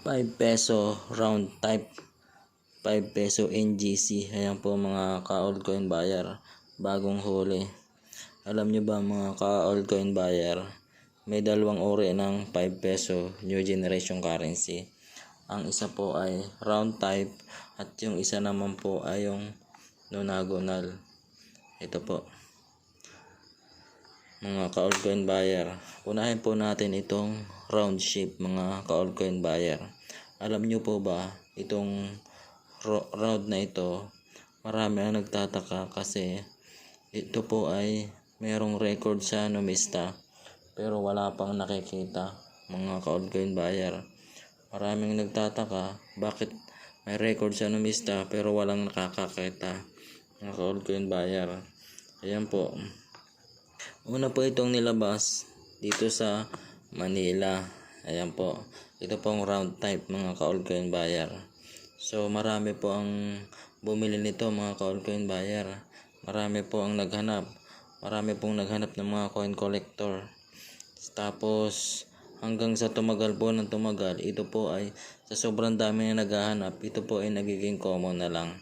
5 peso round type 5 peso NGC ayan po mga ka-old coin buyer. Bagong huli. Alam nyo ba mga ka-old coin buyer may dalawang uri ng 5 peso new generation currency. Ang isa po ay round type at yung isa naman po ay yung nonagonal. Ito po mga ka-old coin buyer. Unahin po natin itong round shape mga ka-old coin buyer. Alam nyo po ba itong ro- round na ito marami ang nagtataka kasi ito po ay merong record sa numista pero wala pang nakikita mga ka-old coin buyer. Maraming nagtataka bakit may record sa numista pero walang nakakakita mga ka-old coin buyer. Ayan po. Una po itong nilabas dito sa Manila. Ayan po. Ito pong round type mga ka-old coin buyer. So marami po ang bumili nito mga ka-old coin buyer. Marami po ang naghanap. Marami pong naghanap ng mga coin collector. Tapos hanggang sa tumagal po ng tumagal, ito po ay sa sobrang dami na naghahanap, ito po ay nagiging common na lang.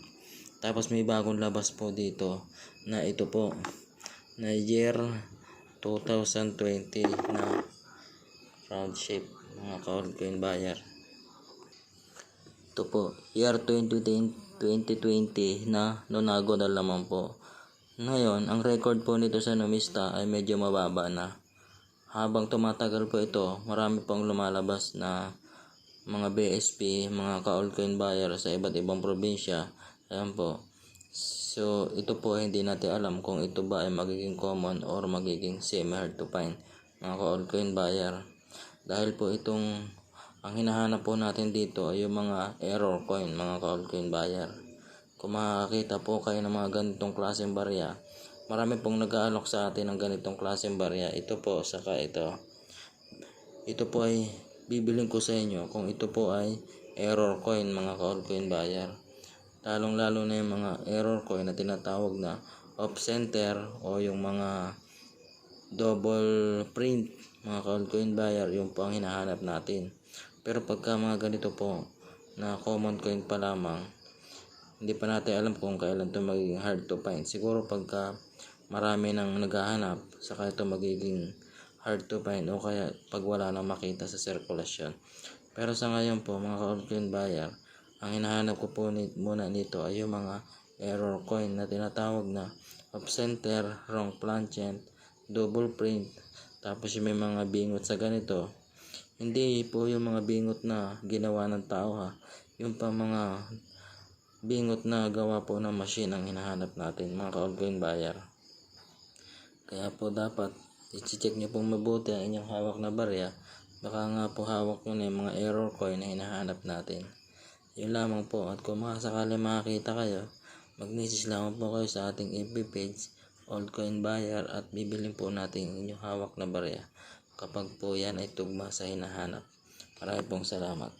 Tapos may bagong labas po dito na ito po na year 2020 na round shape mga ka-old coin buyer. Ito po, year 2020, 2020 na nonago na lamang po. Ngayon, ang record po nito sa numista ay medyo mababa na. Habang tumatagal po ito, marami pong lumalabas na mga BSP, mga ka-old coin buyer sa iba't ibang probinsya. Ayan po. So, ito po hindi natin alam kung ito ba ay magiging common or magiging semi-hard to find mga ka-old coin buyer. Dahil po itong ang hinahanap po natin dito ay yung mga error coin mga ka-old coin buyer. Kung makakita po kayo ng mga ganitong klaseng barya, marami pong nag-aalok sa atin ng ganitong klaseng barya. Ito po, saka ito. Ito po ay bibiling ko sa inyo kung ito po ay error coin mga ka-old coin buyer lalong lalo na yung mga error coin na tinatawag na off center o yung mga double print mga coin buyer yung po ang hinahanap natin. Pero pagka mga ganito po na common coin pa lamang hindi pa natin alam kung kailan ito magiging hard to find. Siguro pagka marami nang naghahanap saka ito magiging hard to find o kaya pag wala nang makita sa sirkulasyon. Pero sa ngayon po mga coin buyer ang hinahanap ko po ni, muna nito ay yung mga error coin na tinatawag na off center, wrong planchet, double print. Tapos yung may mga bingot sa ganito. Hindi po yung mga bingot na ginawa ng tao ha. Yung pa mga bingot na gawa po ng machine ang hinahanap natin mga ka buyer. Kaya po dapat i-check nyo pong mabuti ang inyong hawak na barya. Baka nga po hawak nyo na yung mga error coin na hinahanap natin. Yun lamang po. At kung makasakali makakita kayo, mag-message lamang po kayo sa ating FB page, Old Coin Buyer, at bibilin po natin inyong hawak na barya kapag po yan ay tugma sa hinahanap. Maraming pong salamat.